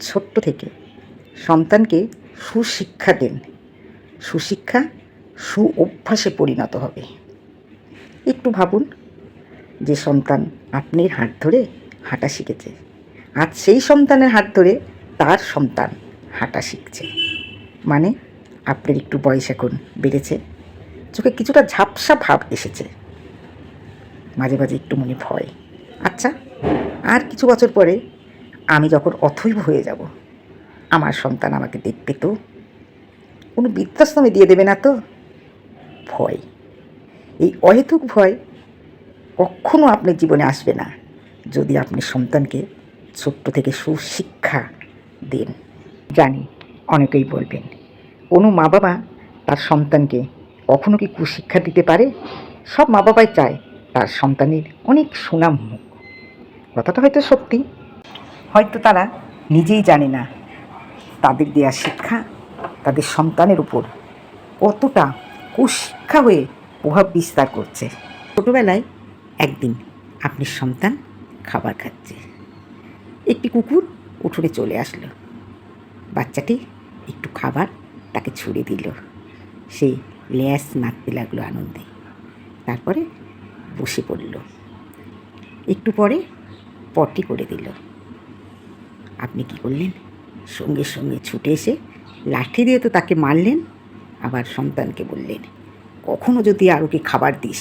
ছোট্ট থেকে। সন্তানকে সুশিক্ষা দেন। সুশিক্ষা সু অভ্যাসে পরিণত হবে। একটু ভাবুন, যে সন্তান আপনার হাত ধরে হাঁটা শিখেছে। আজ সেই সন্তানের হাত ধরে তার সন্তান হাঁটা শিখছে। মানে আপনার একটু বয়স এখন বেড়েছে। চোখে কিছুটা ঝাপসা ভাব এসেছে। মাঝে মাঝে একটু মনে ভয়। আচ্ছা আর কিছু বছর পরে আমি যখন অথৈব হয়ে যাব, আমার সন্তান আমাকে দেখবে তো? কোনো বৃদ্ধাশ্রমে দিয়ে দেবে না তো? ভয়। এই অহেতুক ভয় কখনো আপনার জীবনে আসবে না যদি আপনি সন্তানকে ছোট্ট থেকে সুশিক্ষা দেন। জানি অনেকেই বলবেন, কোনো মা বাবা তার সন্তানকে কখনো কি কুশিক্ষা দিতে পারে? সব মা বাবাই চায় তার সন্তানের অনেক সুনাম হোক। কথাটা হয়তো সত্যি হয়তো তারা নিজেই জানে না তাদের দেওয়া শিক্ষা, তাদের সন্তানের উপর কতটা কুশিক্ষা হয়ে প্রভাব বিস্তার করছে। ছোটোবেলায় একদিন আপনি সন্তান খাবার খাচ্ছে। একটি কুকুর উঠোনে চলে আসলো। বাচ্চাটি একটু খাবার তাকে ছুঁড়ে দিল। সে ল্যাস নাড়তে লাগল আনন্দে। তারপরে বসে পড়ল। একটু পরে পটি করে দিল। আপনি কি করলেন? সঙ্গে সঙ্গে ছুটে এসে লাঠি দিয়ে তো তাকে মারলেন, আবার সন্তানকে বললেন, কখনো যদি আর ওকে খাবার দিস,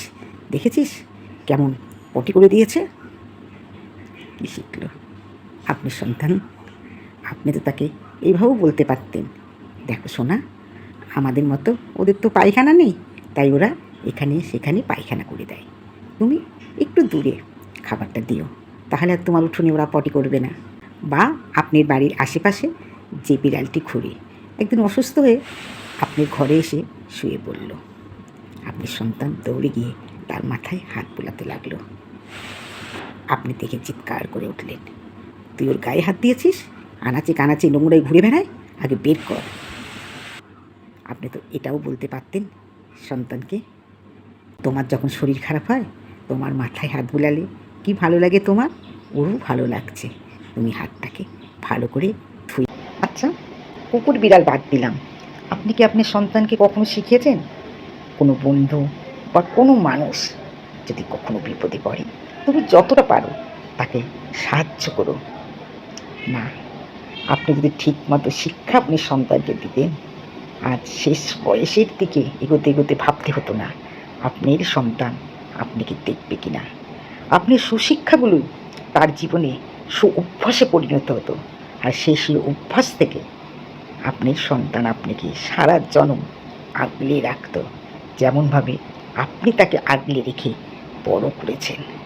দেখেছিস কেমন পটি করে দিয়েছে? কি শিখল? আপনি সন্তান, আপনি তো তাকে এইভাবেও বলতে পারতেন, দেখো সোনা, আমাদের মতো ওদের তো পায়খানা নেই, তাই ওরা এখানে সেখানে পায়খানা করে দেয়। তুমি একটু দূরে খাবারটা দিও, তাহলে আর তোমার উঠোনে ওরা পটি করবে না। বা আপনার বাড়ির আশেপাশে যে বিড়ালটি ঘুরে। একদিন অসুস্থ হয়ে আপনার ঘরে এসে শুয়ে পড়ল। আপনি সন্তান দৌড়ে গিয়ে তার মাথায় হাত বোলাতে লাগল। আপনি দেখে চিৎকার করে উঠলেন। তুই ওর গায়ে হাত দিয়েছিস? আনাচে কানাচে নোংরায় ঘুরে বেড়ায়? আগে বের কর। আপনি তো এটাও বলতে পারতেন সন্তানকে, তোমার যখন শরীর খারাপ হয়, তোমার মাথায় হাত বুলালে কি ভালো লাগে তোমার? ওরও ভালো লাগছে। তুমি হাতটাকে ভালো করে ধুই। আচ্ছা কুকুর বিড়াল বাদ দিলাম। আপনি কি আপনার সন্তানকে কখনো শিখিয়েছেন? কোনো বন্ধু বা কোনো মানুষ যদি কখনো বিপদে পড়ে, তুমি যতটা পারো তাকে সাহায্য করো। না আপনি যদি ঠিকমতো শিক্ষা আপনি সন্তানকে দিতেন, আজ শেষ বয়সের দিকে এগোতে এগোতে ভাবতে হতো না, আপনার সন্তান আপনি কি দেখবে কি না আপনি সুশিক্ষাগুলো তার জীবনে সু অভ্যাসে পরিণত হতো। আর সেই সেই অভ্যাস থেকে আপনি সন্তান আপনাকে সারা জনম আগলে রাখত। যেমনভাবে আপনি তাকে আগলে রেখে বড় করেছেন।